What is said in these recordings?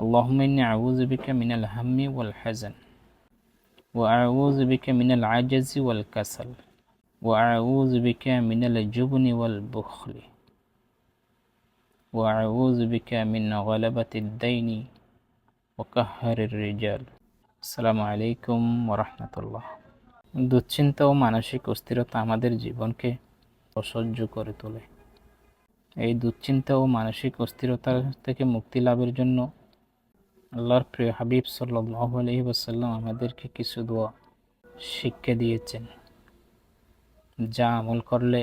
আল্লাহমিনী আউজবিকা মিনাল হাম্মি ওয়াল হাজান ও আউজবিকা মিনাল আজাজি ওয়াল কাসাল ও আউজবিকা মিনাল জুবনি ওয়াল বুখলি ও আউজবিকা মিন গলাবাতির দাইনি ও কাহারের রিজাল আসসালামু আলাইকুম ওরহমতুল্লাহ দুশ্চিন্তা ও মানসিক অস্থিরতা আমাদের জীবনকে অসহ্য করে তোলে। এই দুশ্চিন্তা ও মানসিক অস্থিরতা থেকে মুক্তি লাভের জন্য আল্লাহর প্রিয় হাবিব সাল্লাহ আলহি ওসাল্লাম আমাদেরকে কিছু দোয়া শিক্ষা দিয়েছেন। যা আমল করলে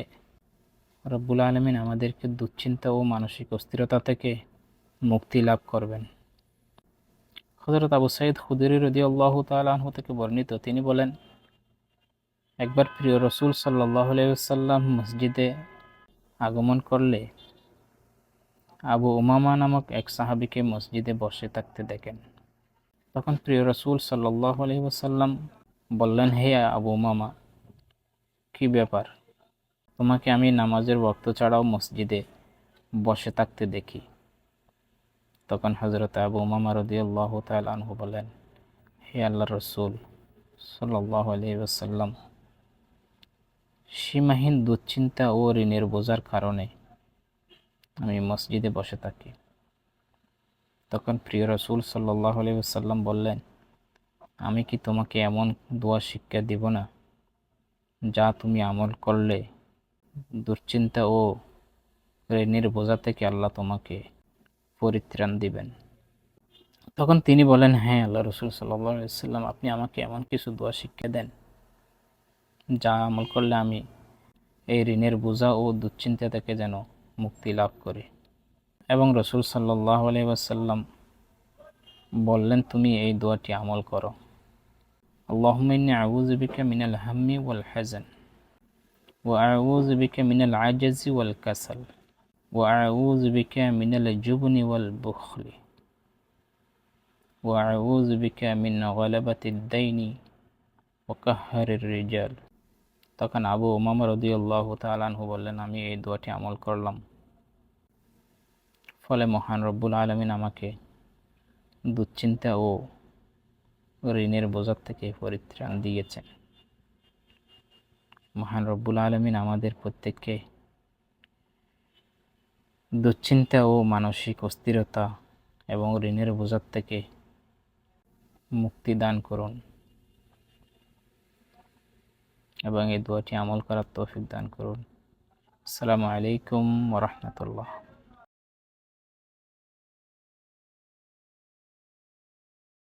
রব্বুল আলমিন আমাদেরকে দুশ্চিন্তা ও মানসিক অস্থিরতা থেকে মুক্তি লাভ করবেন। হজরত আবু সাইদ খুদিরি রদি আল্লাহ তালাহ থেকে বর্ণিত, তিনি বলেন, একবার প্রিয় রসুল সাল্লাহ আলাইসাল্লাম মসজিদে আগমন করলে আবু উমামা নামক এক সাহাবিকে মসজিদে বসে থাকতে দেখেন। তখন প্রিয় রসুল সাল্লাহ আলহিসাল্লাম বললেন, হে আবু উমামা, কি ব্যাপার? তোমাকে আমি নামাজের বক্ত ছাড়াও মসজিদে বসে থাকতে দেখি। তখন হজরত আবু উমামা রদিয়াল্লাহ তালহু বলেন হে আল্লাহ রসুল সাল্লাহ আলহিসাল্লাম সীমাহীন দুশ্চিন্তা ও ঋণের বোঝার কারণে আমি মসজিদে বসে থাকি। তখন প্রিয় রসুল সাল্লাহ আলহিসাল্লাম বললেন, আমি কি তোমাকে এমন দোয়া শিক্ষা দিব না, যা তুমি আমল করলে দুশ্চিন্তা ও ঋণের বোঝা থেকে আল্লাহ তোমাকে পরিত্রাণ দিবেন? তখন তিনি বলেন হ্যাঁ আল্লাহ রসুল সাল্লাম আপনি আমাকে এমন কিছু দোয়া শিক্ষা দেন, যা আমল করলে আমি এই ঋণের বোঝা ও দুশ্চিন্তা থেকে যেন মুক্তি লাভ করে। এবং রসুল সাল্লাহ আলহিবাসাল্লাম বললেন, তুমি এই দোয়াটি আমল করো। আল্লাহমিন আউজবিকা মিনাল হাম্মি ওয়াল হাজান ও আউজবিকা মিনাল আজাজি ওয়াল কাসাল ও আউজবিকা মিনাল জুবনি ওয়াল বুখলি ও আউজবিকা মিন গলাবাতিদ্দাইনি ও কাহার রিজাল তখন আবু ওমামা রদিউল্লাহ তালানহু বললেন, আমি এই দোয়াটি আমল করলাম। ফলে মহান রব্বুল আলমিন আমাকে দুশ্চিন্তা ও ঋণের বোঝার থেকে পরিত্রাণ দিয়েছেন। মহান রব্বুল আলমিন আমাদের প্রত্যেককে দুশ্চিন্তা ও মানসিক অস্থিরতা এবং ঋণের বোঝার থেকে মুক্তি দান করুন এবং এই দোয়াটি আমল করার তৌফিক দান করুন। আসসালামু আলাইকুম ওরহমতুল্লাহ